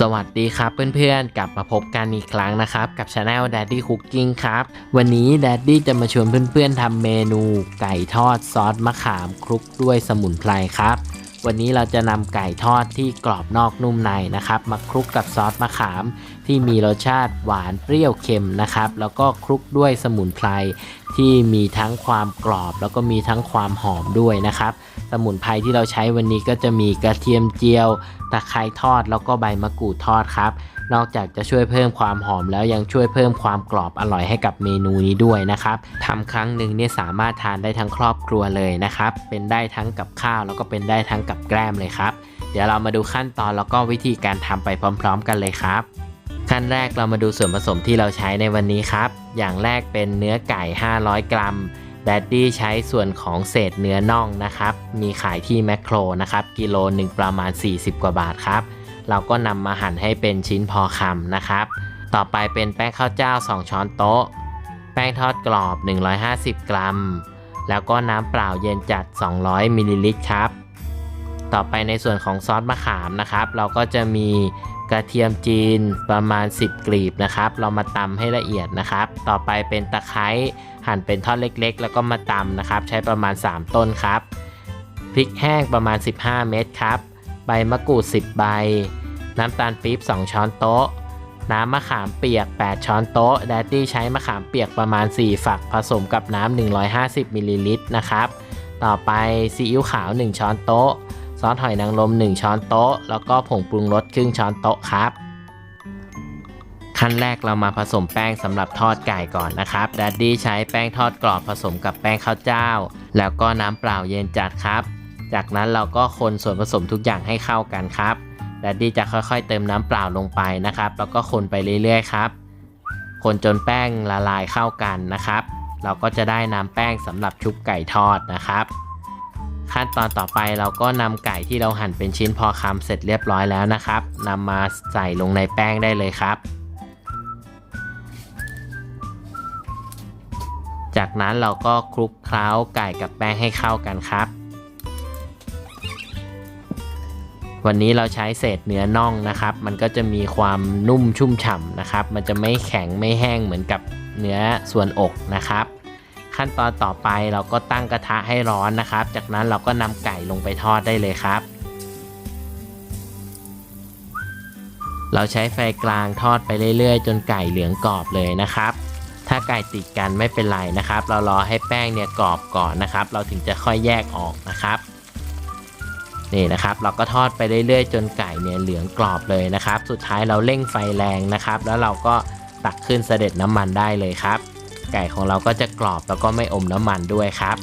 สวัสดีครับเพื่อนๆ กลับมาพบกันอีกครั้งนะครับ กับช anel Daddy Cooking ครับ วันนี้ Daddy จะมาชวนเพื่อนๆทำเมนูไก่ทอดซอสมะขามคลุกด้วยสมุนไพรครับ วันนี้เราจะนำไก่ทอดที่กรอบนอกนุ่มในนะครับ มาคลุกกับซอสมะขาม ที่มีรสชาติหวานเปรี้ยวเค็มนะครับ แล้วก็คลุกด้วยสมุนไพรที่มีทั้งความกรอบ แล้วก็มีทั้งความหอมด้วยนะครับ สมุนไพรที่เราใช้วันนี้ก็จะมีกระเทียมเจียว ตะไคร้ทอด แล้วก็ใบมะกรูดทอดครับ นอกจากจะช่วยเพิ่มความหอมแล้วยังช่วยเพิ่มความกรอบอร่อยให้กับเมนูนี้ด้วยนะครับทำครั้งหนึ่งเนี่ยสามารถทานได้ทั้งครอบครัวเลยนะครับ เป็นได้ทั้งกับข้าวแล้วก็เป็นได้ทั้งกับแกล้มเลยครับ เดี๋ยวเรามาดูขั้นตอนแล้วก็วิธีการทำไปพร้อม ๆ กันเลยครับ ขั้นแรกเรามาดูส่วนผสมที่เราใช้ในวันนี้ครับ อย่างแรกเป็นเนื้อไก่ 500 กรัมแดดดี้ใช้ส่วนของเศษเนื้อน่องนะครับ มีขายที่แมคโครนะครับกิโลหนึ่งประมาณ 40 กว่าบาทครับ เราก็นำมาหั่นให้เป็นชิ้นพอคำนะครับ ต่อไปเป็นแป้งข้าวเจ้า 2 ช้อนโต๊ะ แป้งทอดกรอบ 150 กรัม แล้วก็น้ำเปล่าเย็นจัด 200มิลลิลิตรครับ ต่อไปในส่วนของซอสมะขามนะครับ เราก็จะมี กระเทียมจีนประมาณ 10 กลีบนะครับ เรามาตำให้ละเอียดนะครับ ต่อไปเป็นตะไคร้หั่นเป็นท่อนเล็กๆ แล้วก็มาตำนะครับ ใช้ประมาณ 3 ต้นครับ พริกแห้งประมาณ 15 เม็ดครับ ใบมะกรูด 10 ใบ น้ำตาลปี๊บ 2 ช้อนโต๊ะ น้ำมะขามเปียก 8 ช้อนโต๊ะ แดดดี้ใช้มะขามเปียกประมาณ 4 ฝักผสมกับน้ำ150มิลลิลิตรนะครับ ต่อไปซีอิ๊วขาว 1 ช้อนโต๊ะ ซอสหอยนางรม1 ช้อนโต๊ะ แล้วก็ผงปรุงรสครึ่งช้อนโต๊ะครับ ขั้นแรกเรามาผสมแป้งสำหรับทอดไก่ก่อนนะครับดัดดี้ใช้แป้งทอดกรอบผสมกับแป้งข้าวเจ้า แล้วก็น้ำเปล่าเย็นจัดครับ จากนั้นเราก็คนส่วนผสมทุกอย่างให้เข้ากันครับดัดดี้จะค่อยๆ เติมน้ำเปล่าลงไปนะครับ แล้วก็คนไปเรื่อยๆครับ คนจนแป้งละลายเข้ากันนะครับ เราก็จะได้น้ำแป้งสำหรับชุบไก่ทอดนะครับ ขั้นตอนต่อไปเราก็นำไก่ที่เราหั่นเป็นชิ้นพอคำเสร็จเรียบร้อยแล้วนะครับนำมาใส่ลงในแป้งได้เลยครับ จากนั้นเราก็คลุกเคล้าไก่กับแป้งให้เข้ากันครับ วันนี้เราใช้เศษเนื้อน่องนะครับ มันก็จะมีความนุ่มชุ่มฉ่ำนะครับ มันจะไม่แข็งไม่แห้งเหมือนกับเนื้อส่วนอกนะครับ ขั้นตอนต่อไปเราก็ตั้งกระทะให้ร้อนนะครับ จากนั้นเราก็นำไก่ลงไปทอดได้เลยครับ เราใช้ไฟกลางทอดไปเรื่อยๆ จนไก่เหลืองกรอบเลยนะครับ ถ้าไก่ติดกันไม่เป็นไรนะครับ เรารอให้แป้งเนี่ยกรอบก่อนนะครับ เราถึงจะค่อยแยกออกนะครับนี่นะครับเราก็ทอดไปเรื่อยๆ จนไก่เนี่ยเหลืองกรอบเลยนะครับ สุดท้ายเราเร่งไฟแรงนะครับ แล้วเราก็ตักขึ้นเสด็จน้ำมันได้เลยครับ ไก่ของเราก็จะกรอบแล้วก็ไม่อมน้ำมันด้วยครับ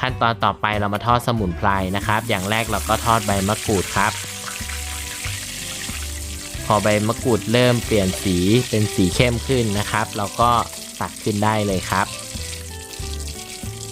ขั้นตอนต่อไปเรามาทอดสมุนไพรนะครับ อย่างแรกเราก็ทอดใบมะกรูดครับ พอใบมะกรูดเริ่มเปลี่ยนสีเป็นสีเข้มขึ้นนะครับ เราก็ตักขึ้นได้เลยครับ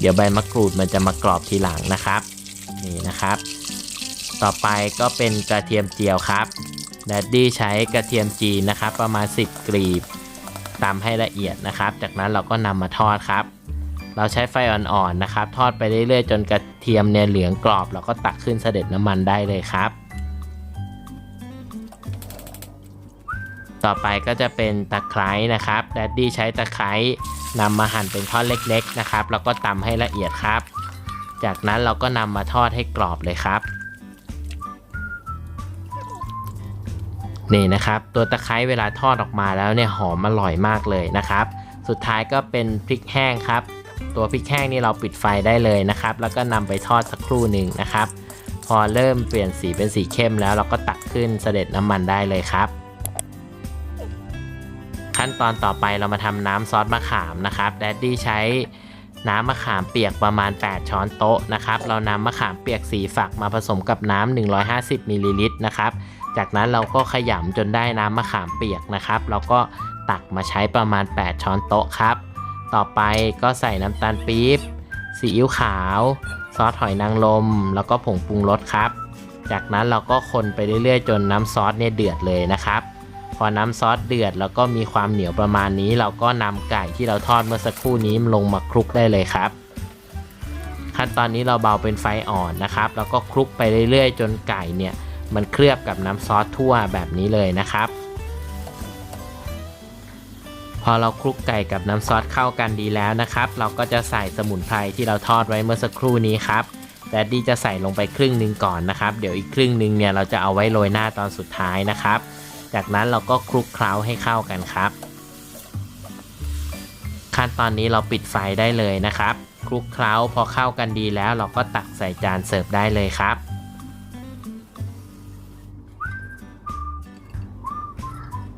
เดี๋ยวใบมะกรูดมันจะมากรอบทีหลังนะครับ นี่นะครับ ต่อไปก็เป็นกระเทียมเจียวครับแดดดี้ใช้กระเทียมจีนนะครับ ประมาณ 10 กรีบ ตำให้ละเอียดนะครับ จากนั้นเราก็นำมาทอดครับ เราใช้ไฟอ่อนๆนะครับ ทอดไปเรื่อยๆ จนกระเทียมเนี่ยเหลืองกรอบ เราก็ตักขึ้นเสด็จน้ำมันได้เลยครับ ต่อไปก็จะเป็นตะไคร้นะครับแดดดี้ใช้ตะไคร้นำมาหั่นเป็นท่อนเล็กๆนะครับ แล้วก็ตำให้ละเอียดครับ จากนั้นเราก็นำมาทอดให้กรอบเลยครับ นี่นะครับ ตัวตะไคร้เวลาทอดออกมาแล้วเนี่ยหอมอร่อยมากเลยนะครับ สุดท้ายก็เป็นพริกแห้งครับ ตัวพริกแห้งนี่เราปิดไฟได้เลยนะครับ แล้วก็นำไปทอดสักครู่หนึ่งนะครับ พอเริ่มเปลี่ยนสีเป็นสีเข้มแล้วเราก็ตักขึ้นเสด็จน้ำมันได้เลยครับ ขั้นตอนต่อไปเรามาทำน้ำซอสมะขามนะครับแดดดี้ใช้น้ำมะขามเปียกประมาณ 8 ช้อนโต๊ะนะครับ เรานำมะขามเปียกสีฝักมาผสมกับน้ำ150มิลลิลิตรนะครับ จากนั้นเราก็ขยำจนได้น้ำมะขามเปียกนะครับ เราก็ตักมาใช้ประมาณ 8 ช้อนโต๊ะครับ ต่อไปก็ใส่น้ำตาลปี๊บซีอิ๊วขาว ซอสหอยนางรมแล้วก็ผงปรุงรสครับ จากนั้นเราก็คนไปเรื่อยๆ จนน้ำซอสเนี่ยเดือดเลยนะครับ พอน้ำซอสเดือดแล้วก็มีความเหนียวประมาณนี้ เราก็นำไก่ที่เราทอดเมื่อสักครู่นี้ลงมาคลุกได้เลยครับ ขั้นตอนนี้เราเบาเป็นไฟอ่อนนะครับ แล้วก็คลุกไปเรื่อยๆ จนไก่เนี่ย มันเคลือบกับน้ำซอสทั่วแบบนี้เลยนะครับ พอเราคลุกไก่กับน้ำซอสเข้ากันดีแล้วนะครับ เราก็จะใส่สมุนไพรที่เราทอดไว้เมื่อสักครู่นี้ครับแดดดี้จะใส่ลงไปครึ่งหนึ่งก่อนนะครับ เดี๋ยวอีกครึ่งหนึ่งเนี่ยเราจะเอาไว้โรยหน้าตอนสุดท้ายนะครับ จากนั้นเราก็คลุกเคล้าให้เข้ากันครับ ขั้นตอนนี้เราปิดไฟได้เลยนะครับ คลุกเคล้าพอเข้ากันดีแล้วเราก็ตักใส่จานเสิร์ฟได้เลยครับ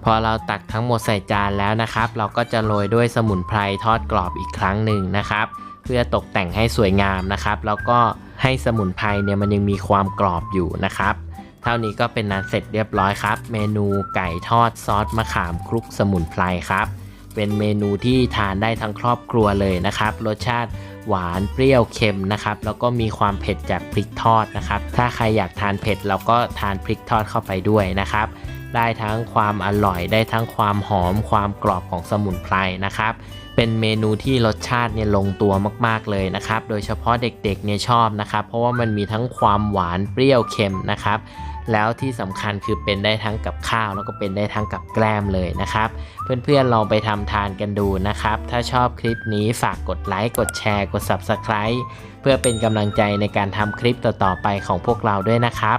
พอเราตักทั้งหมดใส่จานแล้วนะครับ เราก็จะโรยด้วยสมุนไพรทอดกรอบอีกครั้งหนึ่งนะครับ เพื่อตกแต่งให้สวยงามนะครับ แล้วก็ให้สมุนไพรเนี่ยมันยังมีความกรอบอยู่นะครับ เท่านี้ก็เป็นนั้นเสร็จเรียบร้อยครับ เมนูไก่ทอดซอสมะขามคลุกสมุนไพรครับ เป็นเมนูที่ทานได้ทั้งครอบครัวเลยนะครับ รสชาติหวานเปรี้ยวเค็มนะครับ แล้วก็มีความเผ็ดจากพริกทอดนะครับ ถ้าใครอยากทานเผ็ดเราก็ทานพริกทอดเข้าไปด้วยนะครับ ได้ทั้งความอร่อยได้ทั้งความหอมความกรอบของสมุนไพรนะครับ เป็นเมนูที่รสชาติเนี่ยลงตัวมากๆเลยนะครับ โดยเฉพาะเด็กๆเนี่ยชอบนะครับ เพราะว่ามันมีทั้งความหวานเปรี้ยวเค็มนะครับแล้วที่สำคัญคือเป็นได้ทั้งกับข้าวแล้วก็เป็นได้ทั้งกับแกล้มเลยนะครับ เพื่อนๆลองไปทำทานกันดูนะครับ ถ้าชอบคลิปนี้ฝากกดไลค์กดแชร์กด Subscribe เพื่อเป็นกำลังใจในการทำคลิปต่อๆไปของพวกเราด้วยนะครับ